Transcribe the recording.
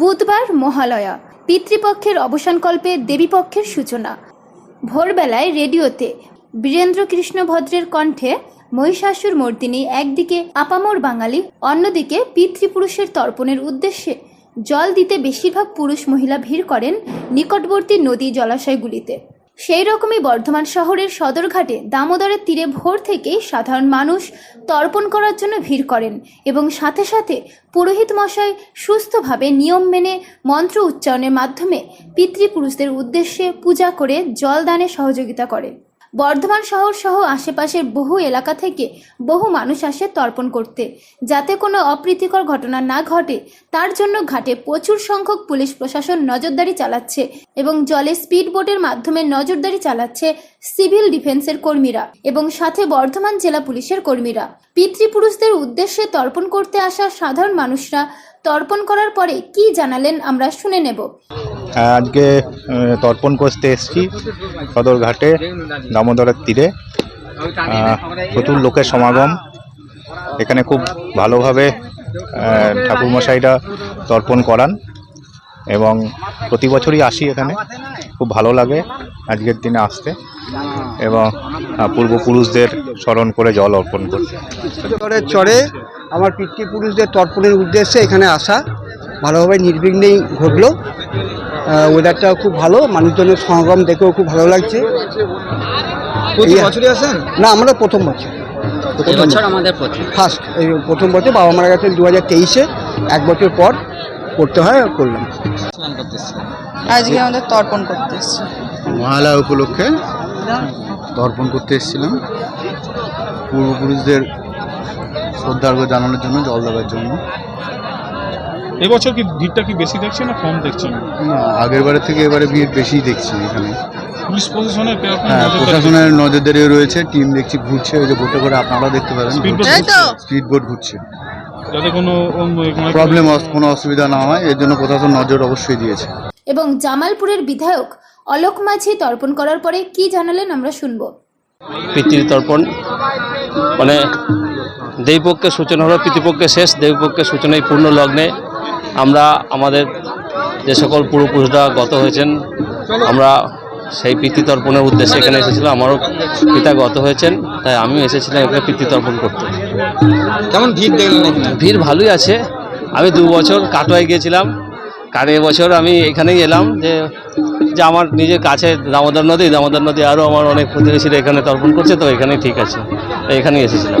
বুধবার মহালয়া, পিতৃপক্ষের অবসানকল্পে দেবীপক্ষের সূচনা। ভোরবেলায় রেডিওতে বীরেন্দ্র কৃষ্ণ ভদ্রের কণ্ঠে মহিষাসুর মর্দিনী একদিকে আপামর বাঙালি, অন্যদিকে পিতৃপুরুষের তর্পণের উদ্দেশ্যে জল দিতে বেশিরভাগ পুরুষ মহিলা ভিড় করেন নিকটবর্তী নদী জলাশয়গুলিতে। সেই রকমই বর্ধমান শহরের সদরঘাটে দামোদরের তীরে ভোর থেকেই সাধারণ মানুষ তর্পণ করার জন্য ভিড় করেন এবং সাথে সাথে পুরোহিত মশাই সুস্থভাবে নিয়ম মেনে মন্ত্র উচ্চারণের মাধ্যমে পিতৃপুরুষদের উদ্দেশ্যে পূজা করে জলদানে সহযোগিতা করে। বর্ধমান শহর সহ আশেপাশের বহু এলাকা থেকে বহু মানুষ আসে তর্পণ করতে। যাতে কোনো অপ্রীতিকর ঘটনা না ঘটে, তার জন্য ঘাটে প্রচুর সংখ্যক পুলিশ প্রশাসন নজরদারি চালাচ্ছে এবং জলে স্পিড বোটের মাধ্যমে নজরদারি চালাচ্ছে সিভিল ডিফেন্সের কর্মীরা এবং সাথে বর্ধমান জেলা পুলিশের কর্মীরা। পিতৃপুরুষদের উদ্দেশ্যে তর্পণ করতে আসা সাধারণ মানুষরা তর্পণ করার পরে কি জানালেন আমরা শুনে নেব। আজকে তর্পণ করতে এসেছি সদরঘাটে, দামোদরের তীরে প্রচুর লোকের সমাগম। এখানে খুব ভালোভাবে ঠাকুরমশাইরা তর্পণ করান এবং প্রতি বছরই আসি এখানে। খুব ভালো লাগে আজকের দিনে আসতে এবং পূর্বপুরুষদের স্মরণ করে জল অর্পণ করতে। চরে আমার পিতৃপুরুষদের তর্পণের উদ্দেশ্যে এখানে আসা। ভালোভাবে নির্বিঘ্নেই ঘটলো। ওয়েদারটাও খুব ভালো মানুষজনের সমাগম দেখেও খুব ভালো লাগছে। না আমরা প্রথম বছর। এবছর আমাদের প্রথম। ফার্স্ট এই প্রথম বছর বাবা মারা গেছেন দু হাজার তেইশে। এক বছর পর করতে হয় করলাম। আজকে আমাদের তর্পণ করতে এসেছি। মহালয়া উপলক্ষে তর্পণ করতে এসেছিলাম। পূর্বপুরুষদের শ্রদ্ধার্ঘ জানানোর জন্য জল দেওয়ার জন্য। এবছর কি ভিড়টা কি বেশি দেখছেন না কম দেখছেন? না আগের বারের থেকে এবারে ভিড় বেশি দেখছি এখানে। পুলিশ প্রশাসনের কীরকম হ্যাঁ নজরদারি? প্রশাসনের নজরদারি রয়েছে টিম দেখছি ঘুরছে ওই যে বোটে করে আপনারা দেখতে পারেন। Speed boat তাই স্পিড বোট ঘুরছে। যাতে কোনো প্রবলেম কোনো অসুবিধা না হয় এর জন্য প্রশাসন নজর অবশ্যই দিয়েছে। এবং জামালপুরের বিধায়ক অলোক মাঝি তর্পণ করার পরে কি জানালেন আমরা শুনব। পিতৃতর্পণ মানে দেবপক্ষের সূচনা হলো পিতৃপক্ষের শেষ দেবীপক্ষের সূচনায় পূর্ণ লগ্নে আমরা আমাদের যে সকল পূর্বপুরুষরা গত হয়েছেন আমরা সেই পিতৃতর্পণের উদ্দেশ্যে এখানে এসেছিলাম। আমারও পিতা গত হয়েছেন তাই আমিও এসেছিলাম এখানে পিতৃতর্পণ করতে। কেমন ভিড় দেখলেন ভিড় ভালোই আছে। আমি দু বছর কাটোয়ায় গিয়েছিলাম। কারণ এবছর আমি এখানেই এলাম যে যে আমার নিজের কাছে দামোদর নদী দামোদর নদী আরও আমার অনেক প্রতিবেশীরা এখানে তর্পণ করছে তো এখানেই ঠিক আছে। তাই এখানেই এসেছিলাম।